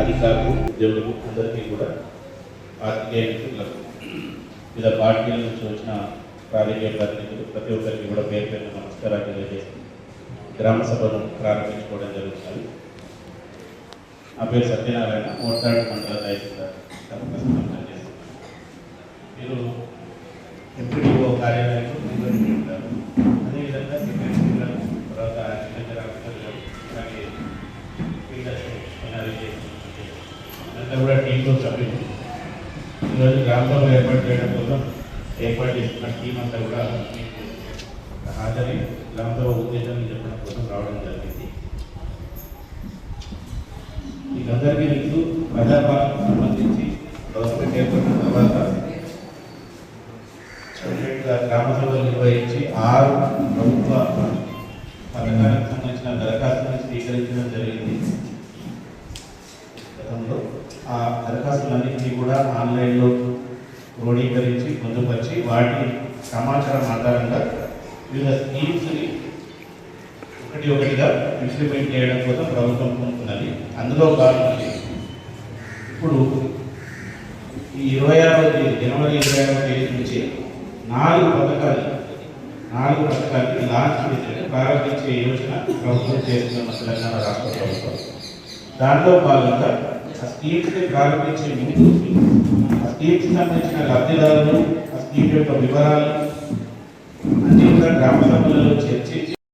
అధికారులు ఉద్యోగులు అందరికీ కూడా ఆర్థిక మిత్రులకు వివిధ పార్టీల నుంచి వచ్చిన రాజకీయ ప్రతినిధులు ప్రతి ఒక్కరికి కూడా పేరు పేరు నమస్కారాలు తెలియజేసి గ్రామ సభను ప్రారంభించుకోవడం జరుగుతుంది. నా పేరు సత్యనారాయణ మోటాడు మండల తహసీల్దార్. అంతా కూడా టీంలో సభ్యులు. ఈరోజు గ్రామ ఏర్పాటు చేయడం కోసం ఏర్పాటు చేసిన టీం అంతా కూడా మీకు హాజరై గ్రామ ఉద్దేశాన్ని చెప్పడం కోసం రావడం జరిగింది. మీకందరికీ మీకు ప్రజాపాలనకు సంబంధించి గవర్నమెంట్ ఏర్పడిన తర్వాత సపరేట్గా నిర్వహించి ఆరు ప్రభుత్వ పథకానికి సంబంధించిన దరఖాస్తులను స్వీకరించిన జరిగింది గతంలో ఆ దరఖాస్తులన్నింటినీ కూడా ఆన్లైన్లో క్రోడీకరించి పొందుపరిచి వాటి సమాచారం ఆధారంగా వివిధ స్కీమ్స్ని ఒకటి ఒకటిగా ఇంప్లిమెంట్ చేయడం కోసం ప్రభుత్వం పొందుతున్నది అందులో భాగంగా ఇప్పుడు ఈ ఇరవై ఆరో తేదీ జనవరి ఇరవై ఆరో తేదీ నుంచి నాలుగు పథకాలు నాలుగు పథకాలకి లాంచ్ చేసే ప్రారంభించే యోచన ప్రభుత్వం చేస్తున్న తెలంగాణ రాష్ట్ర ప్రభుత్వం. దాంట్లో భాగంగా ఆ స్కీమ్స్ని ప్రారంభించే ముందు ఆ స్కీమ్స్ సంబంధించిన లబ్ధిదారులు ఆ స్కీమ్ యొక్క వివరాలు అన్ని కూడా గ్రామ సభలలో చర్చించి